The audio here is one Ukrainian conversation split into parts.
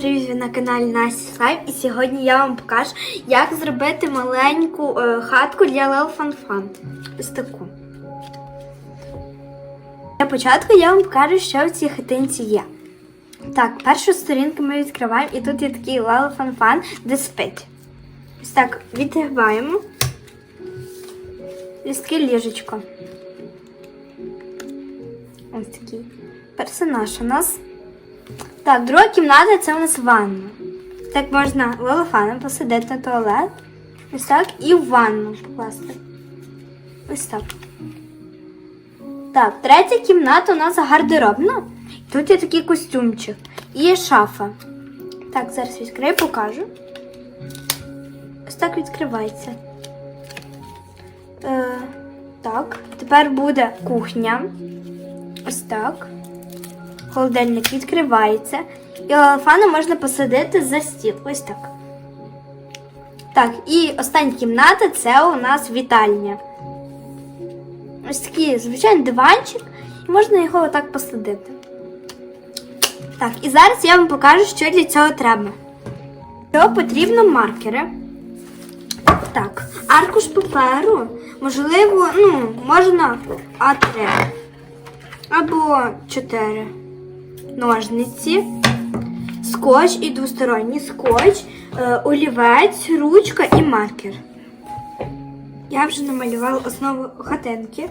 привіт! Ви на каналі Насті Слайм і сьогодні я вам покажу, як зробити маленьку е, хатку для Лел Фан Фан. Ось таку. Для початку я вам покажу, що в цій хатинці є. Так, першу сторінку ми відкриваємо, і тут є такий Лел Фан Фан, де спить. Ось так відгибаємо. Лістки ліжечко. Ось такий персонаж у нас. Так, друга кімната це у нас ванна. Так можна лолофаном посадити на туалет. Ось так. І в ванну покласти. Ось так. Так, третя кімната у нас гардеробна. Тут є такий костюмчик. І є шафа. Так, зараз відкрию, покажу. Ось так відкривається. Е, так, тепер буде кухня. Ось так. Холодильник відкривається. І лалафана можна посадити за стіл. Ось так. Так, і остання кімната це у нас вітальня. Ось такий звичайний диванчик, і можна його отак посадити. Так, і зараз я вам покажу, що для цього треба. Що потрібно маркери. Так, аркуш паперу, можливо, ну, можна А3 або 4 ножниці, скотч і двосторонній скотч, е, олівець, ручка і маркер. Я вже намалювала основу хатинки.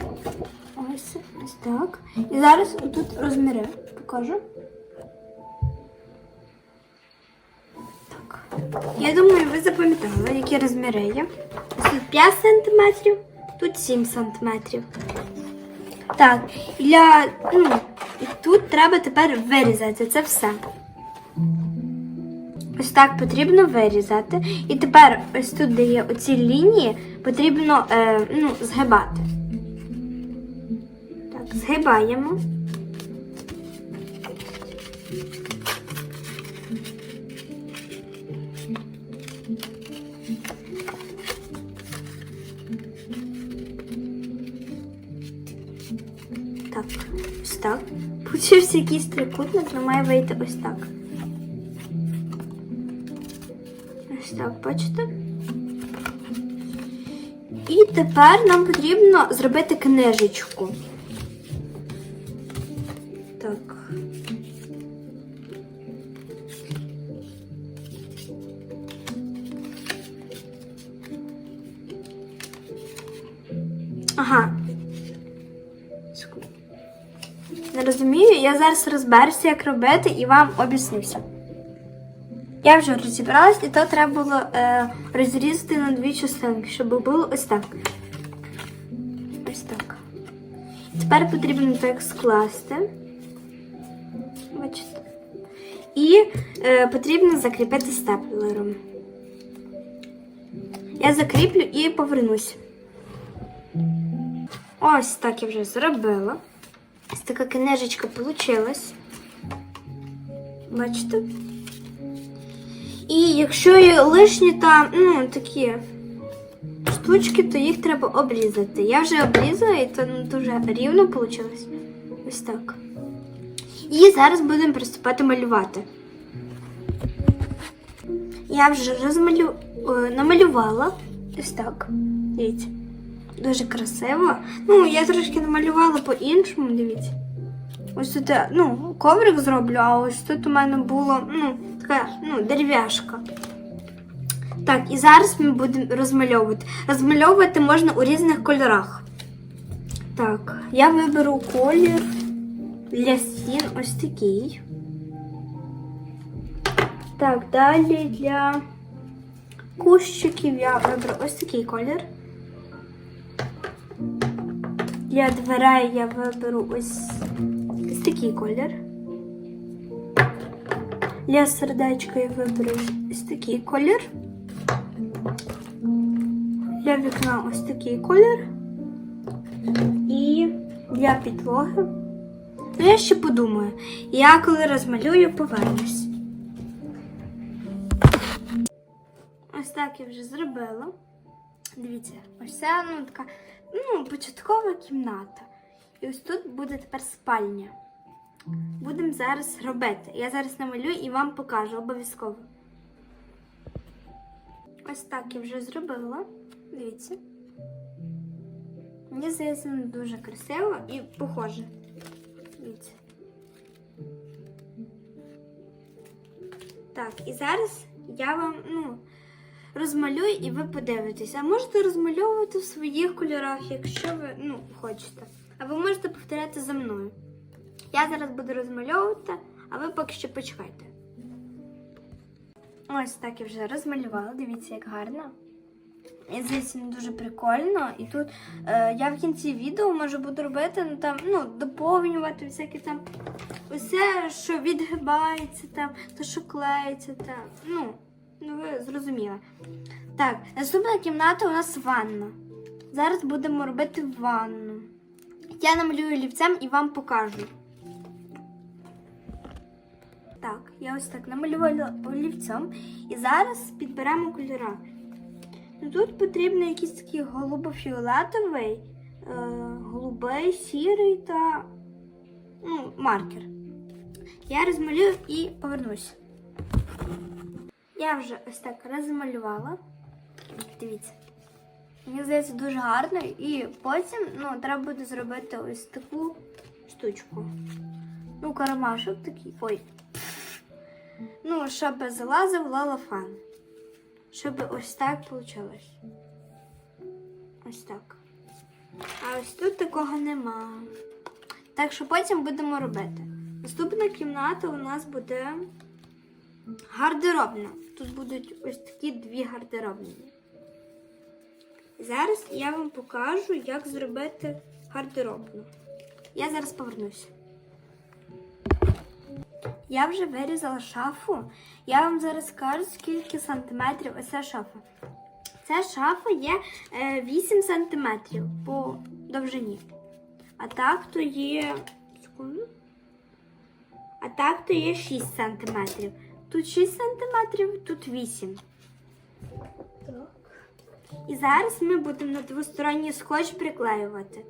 Ось, ось так. І зараз тут розміри покажу. Так. Я думаю, ви запам'ятали, які розміри є. Тут 5 см, тут 7 см. Так, для, ну, тут треба тепер вирізати це все. Ось так потрібно вирізати. І тепер ось тут, де є оці лінії, потрібно е, ну, згибати. Так, згибаємо. Так, ось так. Получився якийсь трикутник, але має вийти ось так. Ось так, бачите? І тепер нам потрібно зробити книжечку. Так. Ага, не розумію, я зараз розберуся, як робити, і вам об'яснюся. Я вже розібралась, і то треба було е, розрізати на дві частинки, щоб було ось так. Ось так. Тепер потрібно так скласти. Бачите? І е, потрібно закріпити степлером. Я закріплю і повернусь. Ось так я вже зробила. Ось така книжечка получилась. Бачите? І якщо є лишні там, ну, такі штучки, то їх треба обрізати. Я вже обрізала, і то дуже рівно вийшло. Ось так. І зараз будемо приступати малювати. Я вже розмалю... е, намалювала. Ось так. Дивіться. Дуже красиво. Ну, я трошки намалювала по-іншому, дивіться. Ось тут ну, коврик зроблю, а ось тут у мене було, ну, така, ну, дерев'яшка. Так, і зараз ми будемо розмальовувати. Розмальовувати можна у різних кольорах. Так, я виберу колір для стін ось такий. Так, далі для кущиків я виберу ось такий колір. Для дверей я виберу ось, ось такий колір. Для сердечка я виберу ось такий колір. Для вікна ось такий колір. І для підлоги. Ну, я ще подумаю. Я коли розмалюю, повернусь. Ось так я вже зробила. Дивіться, ось це ну, така ну, початкова кімната. І ось тут буде тепер спальня. будемо зараз робити. Я зараз намалюю і вам покажу обов'язково. Ось так я вже зробила. Дивіться. Мені здається, дуже красиво і похоже. Дивіться. Так, і зараз я вам ну, розмалюю і ви подивитесь. А можете розмальовувати в своїх кольорах, якщо ви ну, хочете. А ви можете повторяти за мною. Я зараз буду розмальовувати, а ви поки що почекайте. Ось так я вже розмалювала. Дивіться, як гарно. І не дуже прикольно. І тут е, я в кінці відео можу буду робити, ну там, ну, доповнювати всякі там усе, що відгибається, там, то, що клеїться, там. Ну, ну ви зрозуміли. Так, наступна кімната у нас ванна. Зараз будемо робити ванну. Я намалюю олівцем і вам покажу. Так, я ось так намалювала олівцем. І зараз підберемо кольори. Ну, Тут потрібно якийсь такий голубо-фіолетовий, е, голубий, сірий та ну, маркер. Я розмалюю і повернусь. Я вже ось так розмалювала. Дивіться. Мені здається, дуже гарно. І потім ну, треба буде зробити ось таку штучку. Ну, карамашок такий. Ой. Ну, щоб залазив лалафан. Щоб ось так вийшло. Ось так. А ось тут такого нема. Так що потім будемо робити. Наступна кімната у нас буде гардеробна. Тут будуть ось такі дві гардеробні. Зараз я вам покажу, як зробити гардеробну. Я зараз повернуся. Я вже вирізала шафу. Я вам зараз скажу, скільки сантиметрів ось ця шафа. Ця шафа є е, 8 сантиметрів по довжині. А так то є. А так то є 6 сантиметрів. Тут 6 сантиметрів, тут 8. Так. І зараз ми будемо на двосторонній скотч приклеювати.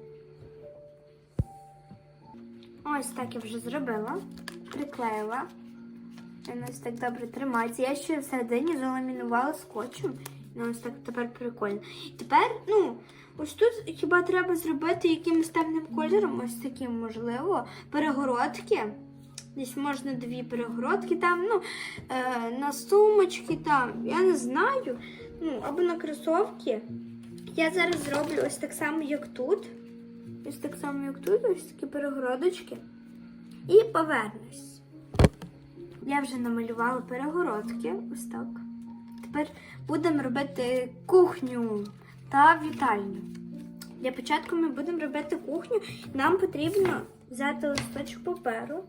Ось так я вже зробила. Приклеїла. Він ось так добре тримається. Я ще всередині заламінувала скотчем. Ну, ось так тепер прикольно. І тепер, ну, ось тут хіба треба зробити якимось темним кольором, ось таким, можливо, перегородки. Десь можна дві перегородки там, ну, е, на сумочки там, я не знаю. Ну, або на кросовки. Я зараз зроблю ось так само, як тут. Ось так само, як тут, ось такі перегородочки. І повернусь. Я вже намалювала перегородки. Ось так. Тепер будемо робити кухню та вітальню. Для початку ми будемо робити кухню. Нам потрібно взяти листочок паперу.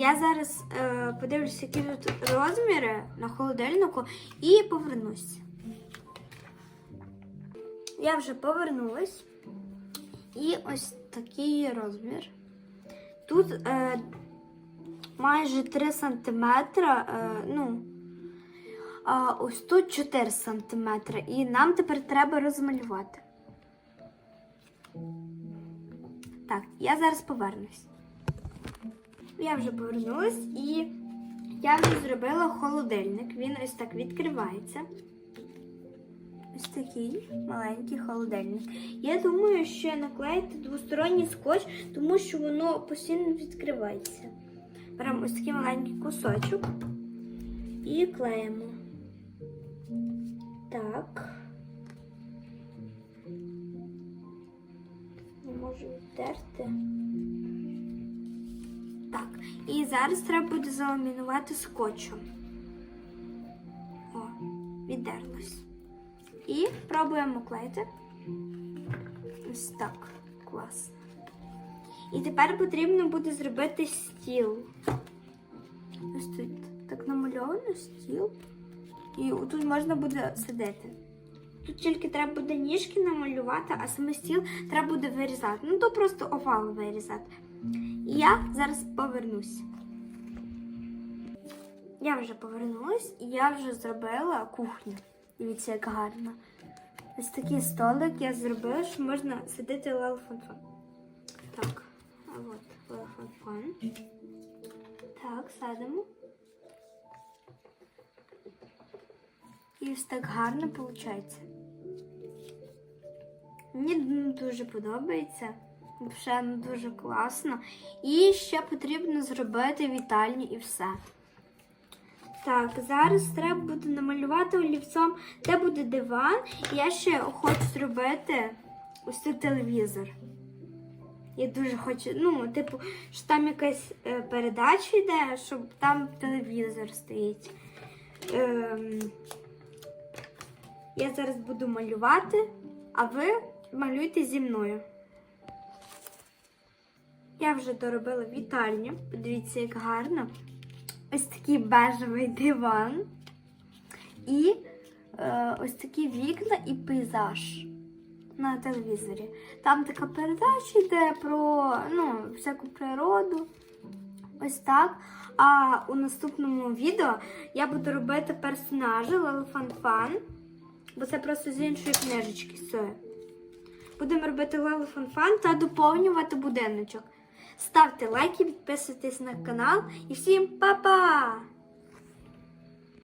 Я зараз е, подивлюся, які тут розміри на холодильнику, і повернусь. Я вже повернулась. І ось такий розмір. Тут е, майже 3 см, е, ну, а ось тут 4 см. І нам тепер треба розмалювати. Так, я зараз повернусь. Я вже повернулась і я вже зробила холодильник. Він ось так відкривається. Ось такий маленький холодильник. Я думаю, що наклеїти двосторонній скотч, тому що воно постійно відкривається. Беремо ось такий маленький кусочок і клеїмо. Так. Не можу відтерти. Так, і зараз треба буде заламінувати скотчем. О, віддерлось. І пробуємо клеїти. Ось так. Клас. І тепер потрібно буде зробити стіл. Ось тут так намальовано стіл. І тут можна буде сидіти. Тут тільки треба буде ніжки намалювати, а саме стіл треба буде вирізати. Ну, то просто овал вирізати. І я зараз повернусь. Я вже повернулась і я вже зробила кухню. Дивіться, як гарно. Ось такий столик я зробила, що можна сидіти лалфонфон. А от телефон. Так, садимо. І ось так гарно виходить. Мені дуже подобається. Взагалі ну, дуже класно. І ще потрібно зробити вітальню і все. Так, зараз треба буде намалювати олівцом, де буде диван. Я ще хочу зробити ось тут телевізор. Я дуже хочу, ну, типу, що там якась е, передача йде, щоб там телевізор стоїть. Ем, я зараз буду малювати, а ви малюйте зі мною. Я вже доробила вітальню. Подивіться, як гарно. Ось такий бежевий диван. І е, ось такі вікна і пейзаж на телевізорі. Там така передача йде про ну, всяку природу. Ось так. А у наступному відео я буду робити персонажі Лелефан Фан, бо це просто з іншої книжечки. Будемо робити Лелефан Фан та доповнювати будиночок. Ставте лайки, підписуйтесь на канал і всім па-па!